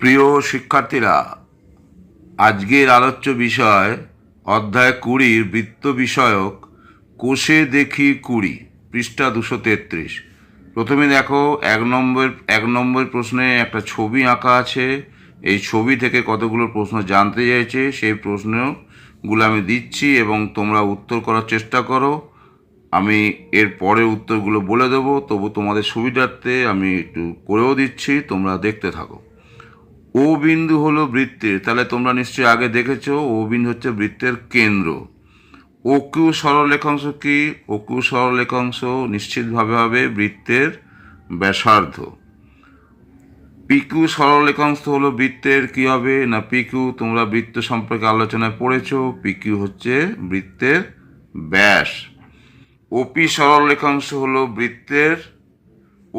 প্রিয় শিক্ষার্থীরা, আজকের আলোচ্য বিষয় অধ্যায় কুড়ির বৃত্ত বিষয়ক কোষে দেখি কুড়ি, পৃষ্ঠা দুশো তেত্রিশ। প্রথমে দেখো, এক নম্বর এক নম্বর প্রশ্নে একটা ছবি আঁকা আছে। এই ছবি থেকে কতগুলো প্রশ্ন জানতে চাইছে, সেই প্রশ্নগুলো আমি দিচ্ছি এবং তোমরা উত্তর করার চেষ্টা করো। আমি এর পরের উত্তরগুলো বলে দেবো, তবু তোমাদের সুবিধার্থে আমি একটু করেও দিচ্ছি, তোমরা দেখতে থাকো। ও বিন্দু হলো বৃত্তের। তাহলে তোমরা নিশ্চয়ই আগে দেখেছ, ও বিন্দু হচ্ছে বৃত্তের কেন্দ্র। ও কিউ সরলরেখাংশ কি? ও কিউ সরলরেখাংশ নিশ্চিতভাবে হবে বৃত্তের ব্যাসার্ধ। পিকিউ সরলরেখাংশ হলো বৃত্তের, কি হবে? না পিকিউ তোমরা বৃত্ত সম্পর্কে আলোচনায় পড়েছো পিকিউ হচ্ছে বৃত্তের ব্যাস। ওপি সরলরেখাংশ হলো বৃত্তের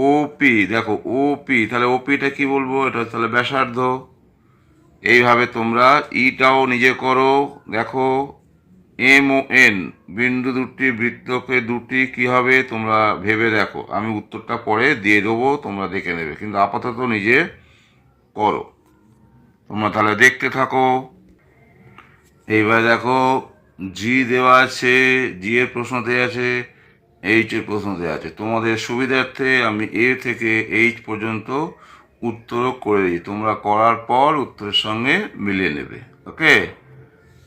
ওপি দেখো ওপি তাহলে ওপিটা কি বলব? এটা তাহলে ব্যাসার্ধ। এইভাবে তোমরা ইটাও নিজে করো, দেখো। এম ও এন বিন্দু দুটি বৃত্তকে দুটি কি হবে তোমরা ভেবে দেখো। আমি উত্তরটা পরে দিয়ে দেবো, তোমরা দেখে নেবে। কিন্তু আপাতত নিজে করো। তোমরা তাহলে দেখতে থাকো। এইবার দেখো জি দেওয়া আছে জি এর প্রশ্ন দেওয়া আছে। এইচ এর প্রশ্ন দেওয়া আছে। তোমাদের সুবিধার্থে আমি এ থেকে এইচ পর্যন্ত উত্তরও করে দিই। তোমরা করার পর উত্তরের সঙ্গে মিলিয়ে নেবে। ওকে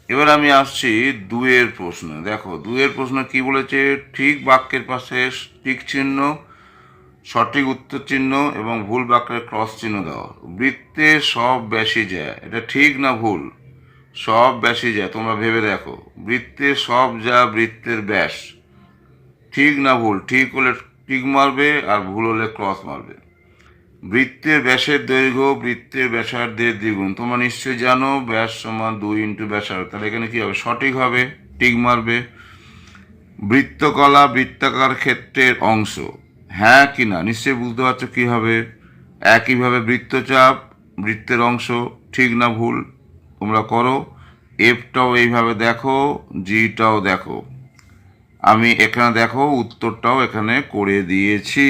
এবার আমি আসছি দুয়ের প্রশ্ন। দেখো দুয়ের প্রশ্ন কি বলেছে? ঠিক বাক্যের পাশে ঠিক চিহ্ন, সঠিক উত্তর চিহ্ন এবং ভুল বাক্যের ক্রস চিহ্ন দেওয়া বৃত্তে সব ব্যাসই যায়। এটা ঠিক না ভুল? সব ব্যাসই যায়। তোমরা ভেবে দেখো। বৃত্তে সব যা বৃত্তের ব্যাস। ঠিক না ভুল, ঠিক হলে ঠিক মারবে আর ভুল হলে ক্রস মারবে। বৃত্তের ব্যাসের দৈর্ঘ্য, বৃত্তের ব্যাসার্ধের দ্বিগুণ। তোমরা নিশ্চয়ই জানো, ব্যাস সমান দুই ইন্টু ব্যাসার্ধ। তাহলে এখানে কি হবে? সঠিক হবে, টিক মারবে। বৃত্তকলা বৃত্তাকার ক্ষেত্রের অংশ। হ্যাঁ কি না? নিশ্চয়ই বুঝতে পারছ কী হবে? একইভাবে বৃত্তচাপ, বৃত্তের অংশ, ঠিক না ভুল তোমরা করো। এফটাও এইভাবে দেখো জিটাও দেখো। আমি এখানে দেখো উত্তরটাও এখানে করে দিয়েছি।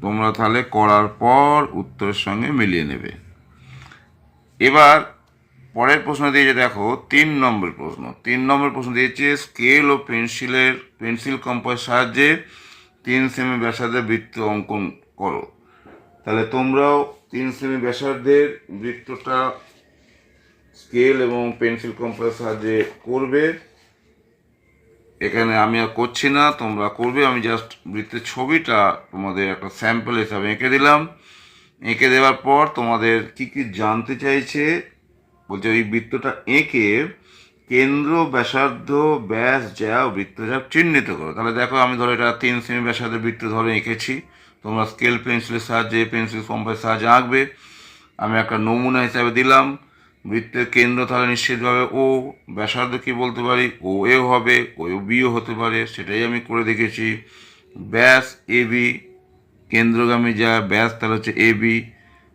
তোমরা তাহলে করার পর উত্তরের সঙ্গে মিলিয়ে নেবে। এবার পরের প্রশ্ন দিয়েছে, দেখো, তিন নম্বর প্রশ্ন। তিন নম্বর প্রশ্ন দিয়েছে, স্কেল ও পেন্সিলের, পেন্সিল কম্পাসের সাহায্যে তিন সেমি ব্যাসার্ধের বৃত্ত অঙ্কন করো। তাহলে তোমরাও তিন সেমি ব্যাসার্ধের বৃত্তটা স্কেল এবং পেন্সিল কম্পাসের সাহায্যে করবে। এখানে আমি আর করছি না, তোমরা করবে। আমি জাস্ট বৃত্তের ছবিটা তোমাদের একটা স্যাম্পল হিসাবে এঁকে দিলাম। এঁকে দেওয়ার পর তোমাদের কি কি জানতে চাইছে? বলছে ওই বৃত্তটা এঁকে কেন্দ্র ব্যাসার্ধ ব্যাস যা বৃত্তচাপ চিহ্নিত করো। তাহলে দেখো, আমি ধরো এটা তিন সেমি ব্যাসার্ধের বৃত্ত ধরে এঁকেছি। তোমরা স্কেল পেন্সিলের সাহায্যে পেন্সিল কম্পাসের সাহায্যে আঁকবে। আমি একটা নমুনা হিসাবে দিলাম। বৃত্তের কেন্দ্র তাহলে নিশ্চিতভাবে ও ব্যাসার্ধ কি বলতে পারি? ও এও হবে, ও বিও হতে পারে, সেটাই আমি করে দেখেছি। ব্যাস, এ বি, কেন্দ্রগামী যা, ব্যাস তাহলে হচ্ছে এ বি।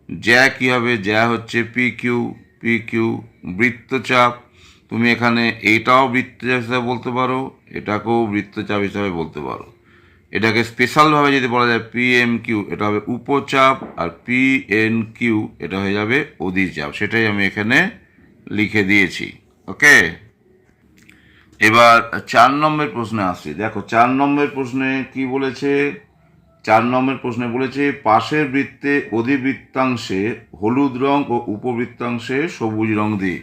জ্যা কী হবে? জ্যা হচ্ছে পি কিউ পি কিউ বৃত্তচাপ। তুমি এখানে এটাও বৃত্তচাপ হিসাবে বলতে পারো, এটাকেও বৃত্তচাপ হিসাবে বলতে পারো। এটাকে স্পেশালভাবে যদি বলা যায় পি এম কিউ এটা হবে উপচাপ আর পি এন কিউ এটা হয়ে যাবে অধিচাপ সেটাই আমি এখানে লিখে দিয়েছি। ওকে? এবার চার নম্বর প্রশ্নে আসছি। দেখো, চার নম্বর প্রশ্নে কি বলেছে? চার নম্বর প্রশ্নে বলেছে, পাশের বৃত্তে অধিবৃত্তাংশে হলুদ রং ও উপবৃত্তাংশে সবুজ রং দিই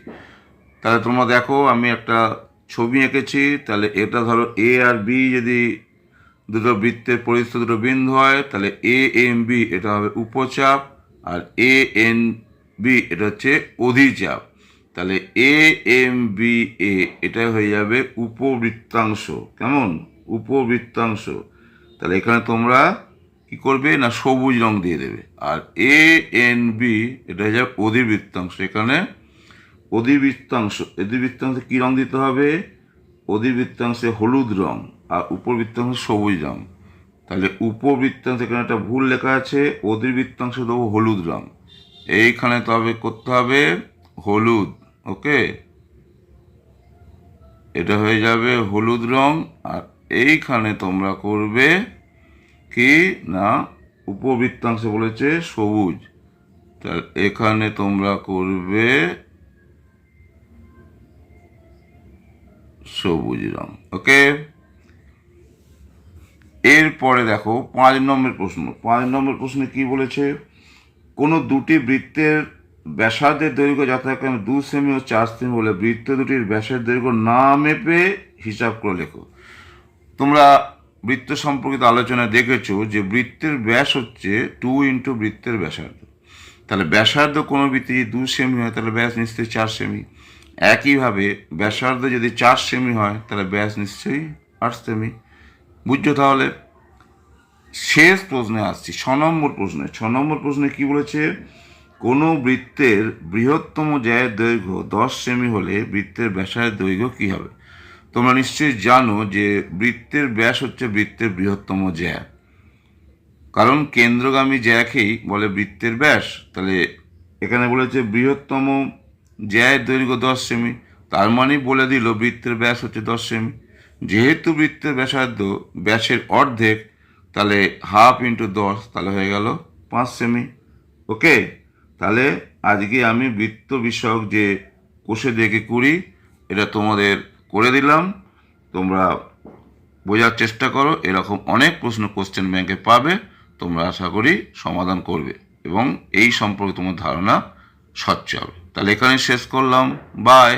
তাহলে তোমরা দেখো, আমি একটা ছবি এঁকেছি, তাহলে এটা ধরো এ আর বি যদি দুটো বৃত্তের পরিস্থিত দুটো বিন্দু হয়, তাহলে এ এম বি এটা হবে উপচাপ আর এ এন বি এটা হচ্ছে অধিচাপ। তাহলে এ এম বি এ এটা হয়ে যাবে উপবৃত্তাংশ। কেমন? উপবৃত্তাংশ। তাহলে এখানে তোমরা কি করবে? না, সবুজ রং দিয়ে দেবে। আর এ এন বি এটা হয়ে যাবে অধিবৃত্তাংশ। এখানে অধিবৃত্তাংশ। অধিবৃত্তাংশে কী রং দিতে হবে? অধিবৃত্তাংশে হলুদ রং আর উপবৃত্তাংশ সবুজ রং। তাহলে উপবৃত্তাংশ এখানে একটা ভুল লেখা আছে, অধিবৃত্তাংশ দেবো হলুদ রং। এইখানে তবে করতে হবে হলুদ, ওকে? এটা হয়ে যাবে হলুদ রং, আর এইখানে তোমরা করবে কি? না, উপবৃত্তাংশে বলেছে সবুজ। তাহলে এখানে তোমরা করবে সবুজ রং, ওকে? এরপরে দেখো, পাঁচ নম্বর প্রশ্ন। পাঁচ নম্বর প্রশ্নে কি বলেছে? কোনো দুটি বৃত্তের ব্যাসার্ধের দৈর্ঘ্য যথাক্রমে দু সেমি ও চার সেমি হলে বৃত্ত দুটির ব্যাসের দৈর্ঘ্য না মেপে হিসাব করে লেখো। তোমরা বৃত্ত সম্পর্কিত আলোচনায় দেখেছ যে বৃত্তের ব্যাস হচ্ছে টু ইন্টু বৃত্তের ব্যাসার্ধ। তাহলে ব্যাসার্ধ কোনো বৃত্তে যদি দু সেমি হয়, তাহলে ব্যাস নিশ্চয়ই চার সেমি। একইভাবে ব্যাসার্ধ যদি চার সেমি হয়, তাহলে ব্যাস নিশ্চয়ই আট সেমি। বুঝছ তাহলে? শেষ প্রশ্নে আসছি, ছ নম্বর প্রশ্নে। ছ নম্বর প্রশ্নে কি বলেছে? কোনো বৃত্তের বৃহত্তম জ্যায়ের দৈর্ঘ্য দশ সেমি হলে বৃত্তের ব্যাসার্ধের দৈর্ঘ্য কী হবে? তোমরা নিশ্চয়ই জানো যে বৃত্তের ব্যাস হচ্ছে বৃত্তের বৃহত্তম জ্যা। কারণ কেন্দ্রগামী জ্যাকেই বলে বৃত্তের ব্যাস। তাহলে এখানে বলেছে বৃহত্তম জ্যায়ের দৈর্ঘ্য দশ সেমি তার মানেই বলে দিল বৃত্তের ব্যাস হচ্ছে দশ সেমি যেহেতু বৃত্তের ব্যাসার্ধ ব্যাসের অর্ধেক, তাহলে হাফ ইন্টু দশ তাহলে হয়ে গেল পাঁচ সেমি ওকে তাহলে আজকে আমি বৃত্ত বিষয়ক যে কোষে দেখে করি, এটা তোমাদের করে দিলাম। তোমরা বোঝার চেষ্টা করো, এরকম অনেক প্রশ্ন কোশ্চেন ব্যাংকে পাবে, তোমরা আশা করি সমাধান করবে এবং এই সম্পর্কে তোমার ধারণা স্বচ্ছ হবে তাহলে এখানে শেষ করলাম। বাই